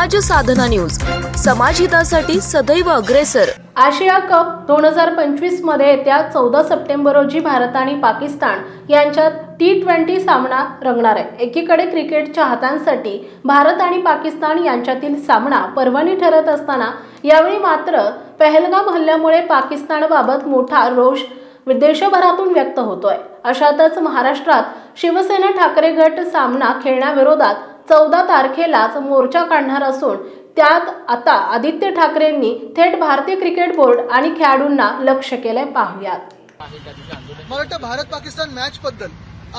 साधना news. समाजहितासाठी सदैव अग्रेसर. Asia cup दोन हजार पंचवीसमध्ये येत्या चौदा सप्टेंबर रोजी भारत आणि पाकिस्तान यांच्यात टी ट्वेंटी सामना रंगणार आहे. एकीकडे क्रिकेट चाहत्यांसाठी भारत आणि पाकिस्तान यांच्यातील सामना पर्वणी ठरत असताना यावेळी मात्र पहलगाम हल्ल्यामुळे पाकिस्तानबाबत मोठा रोष देशभरातून व्यक्त होतोय. अशातच महाराष्ट्रात शिवसेना ठाकरे गट सामना खेळण्याविरोधात चौदा तारखेलाच मोर्चा काढणार असून त्यात आता आदित्य ठाकरेंनी थेट भारतीय क्रिकेट बोर्ड आणि खेळाडूंना लक्ष केलंय पाहुयात. मला वाटतं भारत पाकिस्तान मॅच बद्दल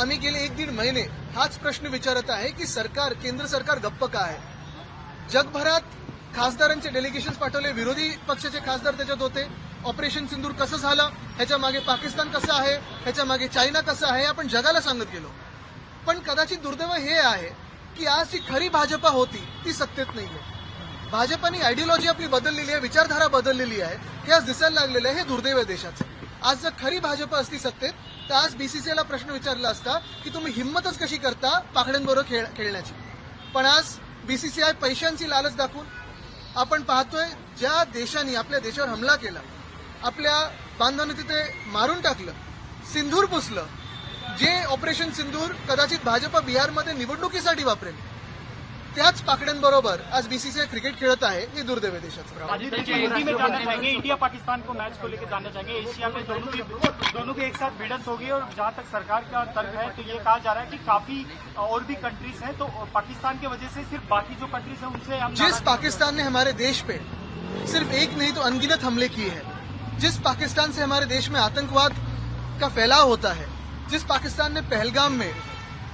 आम्ही गेले एक दीड महिने हाच प्रश्न विचारत आहे की सरकार केंद्र सरकार गप्प का आहे? जगभरात खासदारांचे डेलिगेशन पाठवले विरोधी पक्षाचे खासदार त्याच्यात होते. ऑपरेशन सिंदूर कसं झालं? ह्याच्या मागे पाकिस्तान कसं आहे? ह्याच्या मागे चायना कसं आहे? आपण जगाला सांगत गेलो. पण कदाचित दुर्दैव हे आहे की आज जी खरी भाजपा होती ती सत्तेत नाही आहे भाजपाने आयडिओलॉजी आपली बदललेली आहे विचारधारा बदललेली आहे हे आज दिसायला लागलेलं आहे हे दुर्दैव आहे देशाचं. आज जर खरी भाजपा असती सत्तेत तर आज बीसीसीआयला प्रश्न विचारला असता की तुम्ही हिंमतच कशी करता पाकड्यांबरोबर खेळ खेळण्याची? पण आज बीसीसीआय पैशांची लालच दाखवून आपण पाहतोय ज्या देशांनी आपल्या देशावर हमला केला आपल्या बांधवांनी तिथे मारून टाकलं सिंधूर पुसलं जे ऑपरेशन सिंधूर कदाचित भाजपा बिहारमध्ये निवडणुकीसाठी वापरेल. त्याच पाकड्यांबरोबर आज बीसीसीआय क्रिकेट खेळत आहे हे दुर्दैव देशाचं में जानना चाहेंगे इंडिया पाकिस्तान को मैच को लेकर जानना चाहेंगे एशिया में दोनों की दोनों की एक साथ भिड़ंत होगी और जहाँ तक सरकार का तर्क है तो ये कहा जा रहा है कि काफ़ी और भी कंट्रीज़ हैं तो पाकिस्तान की वजह से सिर्फ़ बाकी जो कंट्रीज़ हैं उनसे हम जिस पाकिस्तान ने हमारे देश पे सिर्फ़ एक नहीं तो अनगिनत हमले किए हैं जिस पाकिस्तान से हमारे देश में आतंकवाद का फैलाव होता है जिस पाकिस्तान ने पहलगाम में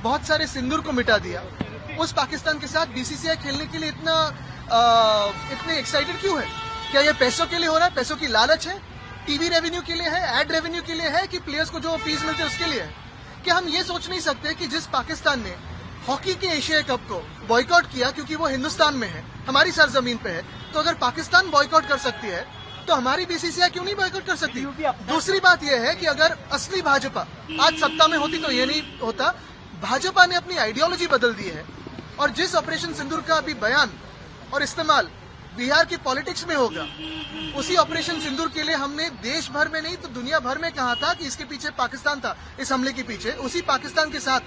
बहुत सारे सिंदूर को मिटा दिया उस पाकिस्तान के साथ बीसीसीआई खेलने के लिए इतना आ, इतने एक्साइटेड क्यों है? क्या ये पैसों के लिए हो रहा है? पैसों की लालच है? टीवी रेवेन्यू के लिए है? एड रेवेन्यू के लिए है कि प्लेयर्स को जो फ़ीस मिलते हैं उसके लिए है? क्या हम ये सोच नहीं सकते कि जिस पाकिस्तान ने हॉकी के एशिया कप को बॉयकॉट किया क्योंकि वो हिंदुस्तान में है हमारी सरजमीन पे है तो अगर पाकिस्तान बॉयकॉट कर सकती है तो हमारी बीसीसीआई क्यों नहीं बॉयकॉट कर सकती? दूसरी बात यह है कि अगर असली भाजपा आज सत्ता में होती तो ये नहीं होता भाजपा ने अपनी आइडियोलॉजी बदल दी है और जिस ऑपरेशन सिंदूर का अभी बयान और इस्तेमाल बिहार की पॉलिटिक्स में होगा उसी ऑपरेशन सिंदूर के लिए हमने देश भर में नहीं तो दुनिया भर में कहा था कि इसके पीछे पाकिस्तान था इस हमले के पीछे। उसी पाकिस्तान के साथ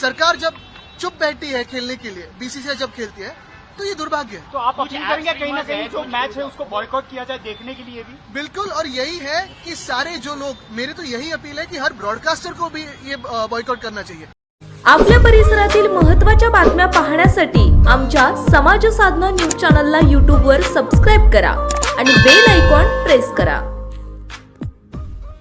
सरकार जब चुप बैठती है खेलने के लिए बीसीसीआई जब खेलती है तो ये दुर्भाग्य है। तो आप अपील करेंगे कहीं ना कहीं जो मैच है उसको बॉयकॉट किया जाए देखने के लिए भी? बिल्कुल और यही है कि सारे जो लोग मेरी तो यही अपील है कि हर ब्रॉडकास्टर को भी ये बॉयकॉट करना चाहिए। आपल्या परिसरातील महत्त्वाच्या बातम्या पाहण्यासाठी आमच्या समाज साधना न्यूज़ चॅनलला यूट्यूबवर सबस्क्राईब करा आणि बेल आयकॉन प्रेस करा.